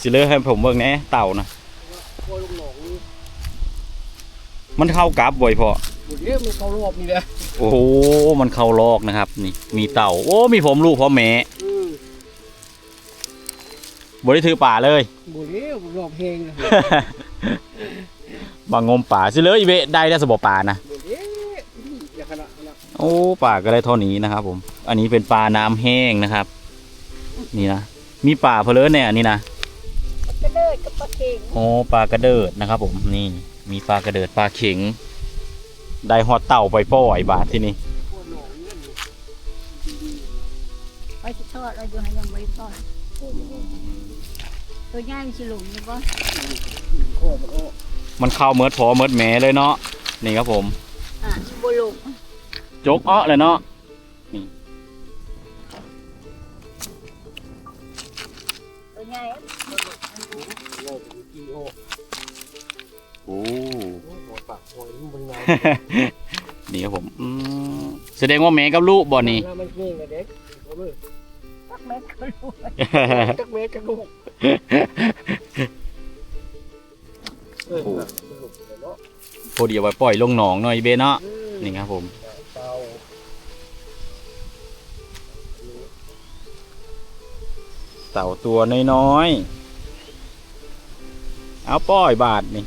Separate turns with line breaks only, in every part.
สิเลยให้ผมเบิ่งแหน่เต่านะ
โคอยลงหนองนี่
มันเข้ากลับบ่อยพอ
หมดเนี้ยมันเข้ารอบนี่แหละ
โอ้โหมันเข้าลอกนะครับ นี่ มีเต่า โอ้ มีผมลูกพร้อมแม่
อืม
บ่ได้ถือป่าเลย
หมดเนี้ยรอบเพลงนะ
บางงมป่าสิเลยอีเวะได้ได้สบป่านะ
หมดเนี้ยอย่าขนาดขนาด
โอ้ป่าก็ได้เท่านี้นะครับ ผม อันนี้เป็นปลาน้ำแห้งนะครับ นี่นะ มีป่าเพลินเนี่ยอันนี้นะ
กระเดิดกับ ปลาเค็ง
โอ้ปลากระเดิดนะครับผมนี่มีปลากระเดิดปลาเข็งได้ฮอดเต่าไปป้อยบาทที่นี่
โคตรหนองนี่
ไปสิทอดเราอยู่ให้ยังไม่ทอดตัวใหญ่สิหลุมนี่บ่
โคตรมันก็
มันเข้าเมิดพอเมิดแหมเลยเนาะนี่ครับผม
อะบ่หลุม
จกอ้อเลยเนาะ
ตัวใหญ่
โลกกี่โล
โอ้
หัวปากหัวมันเป็นไง
นี่ครับผมอืมแสดงว่าแม่กับลูกบ่นี่
แล้วมันเก่งกับเด็กเขาเลย
ตักเม็ดก็รู้
จักเมตรจักลูกเออสรุปเลยเนาะ
พอดีเอาไปปล่อยลงหนองหน่อยเบเนาะนี่ครับผม
เตา
เต่าตัวน้อยๆ เอาปล่อยบาทนี่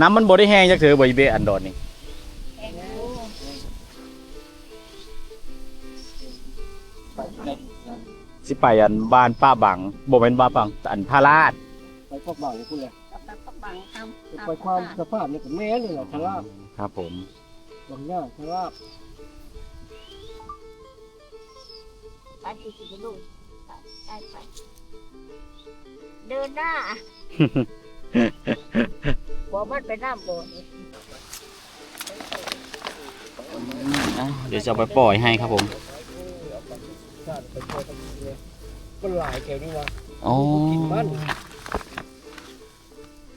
น้ำมันบ่ได้แห้งจักเถือบ่อีเบอันดอนนี่
แข็งโอ้
สิไปอันบ้านป้าบังบ่เป็นบ้านป้าบังอันพาราด
ไปพวกบางคุณเลย
กับตักปักบังทำ
ไปความสภาพนี่กับแม่นี่แหละชราบ
ครับผม
บางอย่างชราบ
ไปสิสิลูกไปไป เดินหน้าบ่มันไปน้ำบ่
อะเดี๋ยวจะเอาไปปล่อยให้ครับผม
ชาติไปช่วยกันเลยมันหลายแถวนี้วะ
อ๋อ
กินมัน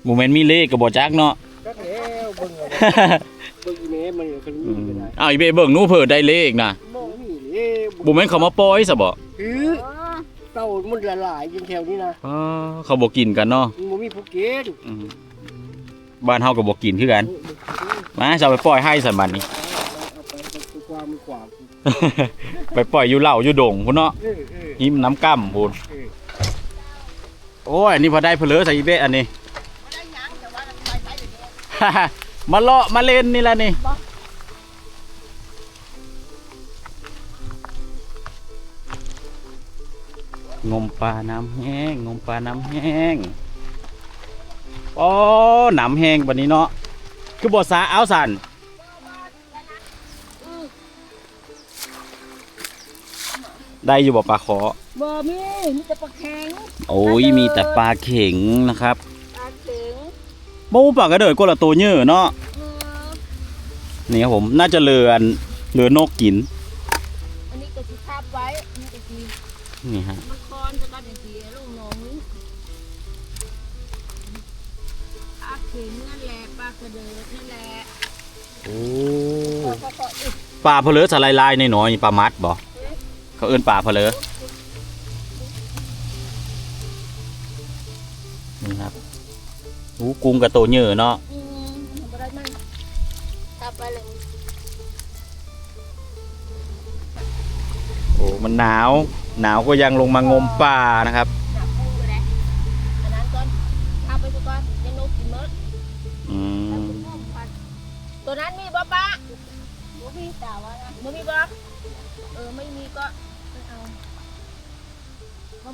โมเมนต์มีเลขกับบ่จักเนาะ
จักแล้วเบิ่งเอาเบิ่งอีเมลมันอยู่คัน
อื
นี้
ม
ไม่ได้
อ้าวอีเบเบิ่งหนูเพิ่นได้เลขนะ
มองนี่เอ้
บ่แม่นเขามาปล่อยซะบ่
คือ
อ๋อ
เต้ามันละลายยินแถวนี้นะ
อ๋อเขาบ่กินกันเนาะ
มันบ่มีภูเก็ต
อืมบ้านเฮาก็บ่กินคือกัน มาจะเอาไปปล่อยให้สันบัดนี้
เอาไปเป็นความมันกว่า
ไปปล่อยอยู่เหล่าอยู่ดงพุ่นเนาะ
เออเออ
หิมน้ำกั้มพุ่น
เออ
โอ้ยอันนี้พอได้เพนเลอใส่อีเบะอันนี้
บ่ได้หยังแต่ว่าไปไปอยู่นี่
มาเลาะมาเล่นนี่ละนี่ งมปลาน้ำแห้ง งมปลาน้ำแห้งอ๋อน้ำแห้งบันนี้เนาะ คือบ่สาเอาสันได้อยู่บ่ปลาขอ
บ่มีมีแต่ปลาแข็ง
โอ้ย มีแต่ปลาเข็งนะครับ
ปลาเข็ง
บ่ปลากระเดิดก็ละตัวเยอะเนาะ
เออ
นี่ครับผม น่าจะเลือนเลือนกกิน
อันนี้ก็สิทาบไว้อันนี้ก็สิ
นี่ฮะ
ปลาเข็งนั่นแหละปลากระเดิดนั่นแหละ
โอ้ปลาเพลอสไลายๆน้อยๆปลามัดบ่เขาเอิ้นปลาเพลอนี่ครับหูกุ้งกับตัวเหยอะเนาะ
อืมบ่ได้มันทาบไปเลย
โอ้มันหนาว หนาวก็ยังลงมางมปลานะครับ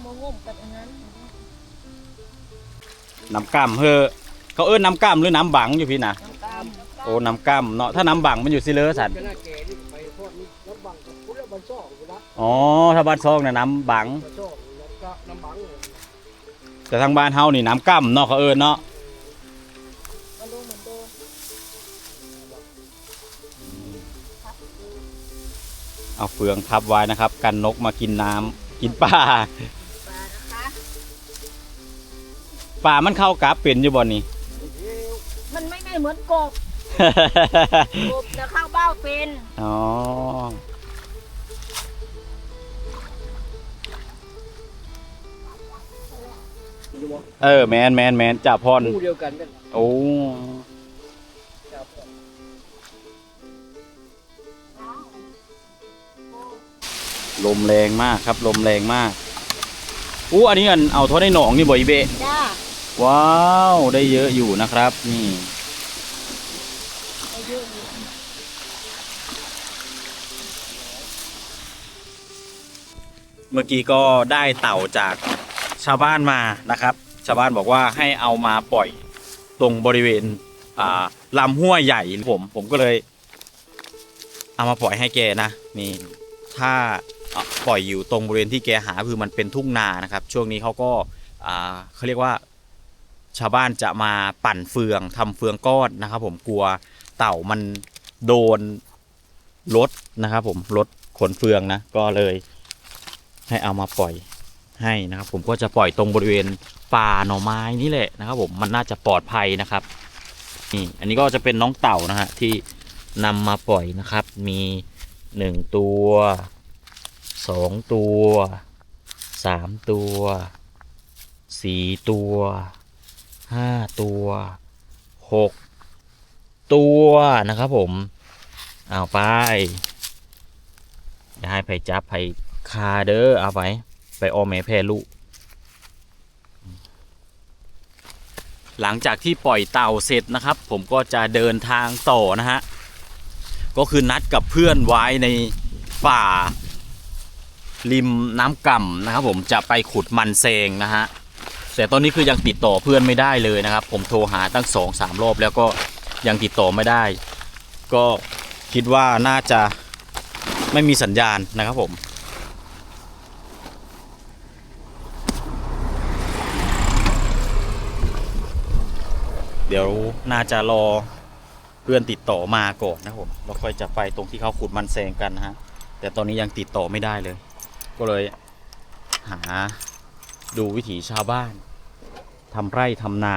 มางมกันอันนั้น
น้ำก้ามเฮ้อเขาเอิ้นน้ำก้ามหรือน้ำบังอยู่พี่นะ
น้ำกาม
โอ้น้ำก้ามเนาะถ้าน้ำบังมันอยู่ซิเลอสัน
ก็น่าแก่นี่ไปทอดนี่น้ำบังกับพุทธบันซ่องกูนะ
อ๋อถ้าบ้านซองน่ะน้ำบัง
บันซ่องแล้วก็น้ำบังเลย
แต่ทางบ้านเฮานี่น้ำก้ามเนาะเขาเอิ้นเนาะ
มาดูเหมือนเดิม
เอาเฟืองทับไว้นะครับ กันนกมากินน้ำกินปลา
ปลา
มันเข้ากราฟเป็นอยู่บ่นี่
มันไม่ได้เหมือนกบกบนะข้าวเบ้าเป็น
อ๋อ
รู้บ่
เออแมนแมนแมนจ่าพร
คู่เดียวกันกัน
โอ้
ครับ
ลมแรงมากครับ ลมแรงมากอู้อันนี้อันเอาเท่าได้หนองนี่บ่อยเบะ
จ้า
ว้าวได้เยอะอยู่นะครับ นี่
เมื่
อกี้ก็ได้เต่าจากชาวบ้านมานะครับ ชาวบ้านบอกว่าให้เอามาปล่อยตรงบริเวณอ่าลำห้วยใหญ่ผม ผมก็เลย เอามาปล่อยให้แกนะนี่ถ้าปล่อยอยู่ตรงบริเวณที่แกหาคือมันเป็นทุ่งนานะครับ ช่วงนี้เขาก็อ่าเขาเรียกว่า ชาวบ้านจะมาปั่นเฟืองทำเฟืองก้อนนะครับ ผมกลัวเต่ามันโดนรถนะครับ ผมรถขนเฟืองนะก็เลยให้เอามาปล่อยให้นะครับ ผมก็จะปล่อยตรงบริเวณป่าหน่อไม้นี่แหละนะครับ ผมมันน่าจะปลอดภัยนะครับนี่อันนี้ก็จะเป็นน้องเต่านะฮะที่นำมาปล่อยนะครับ มีหนึ่งตัวสองตัวสามตัวสี่ตัว ห้าตัวหกตัวนะครับผม เอาไปอย่าให้ไผจับไผคาเด้อเอาไป ไปออมแม่แพรลูกหลังจากที่ปล่อยเต่าเสร็จนะครับ ผมก็จะเดินทางต่อนะฮะ ก็คือนัดกับเพื่อนไว้ในป่า ริมน้ำก่ำนะครับผมจะไปขุดมันเซงนะฮะ แต่ตอนนี้คือยังติดต่อเพื่อนไม่ได้เลยนะครับ ผมโทรหาตั้งสองสามรอบแล้วก็ยังติดต่อไม่ได้ ก็คิดว่าน่าจะไม่มีสัญญาณนะครับผมเดี๋ยวน่าจะรอเพื่อนติดต่อมาก่อนนะครับผมแล้วค่อยจะไปตรงที่เขาขุดมันแซงกันนะฮะ แต่ตอนนี้ยังติดต่อไม่ได้เลย ก็เลยหา ดูวิถีชาวบ้านทำไร่ทำนา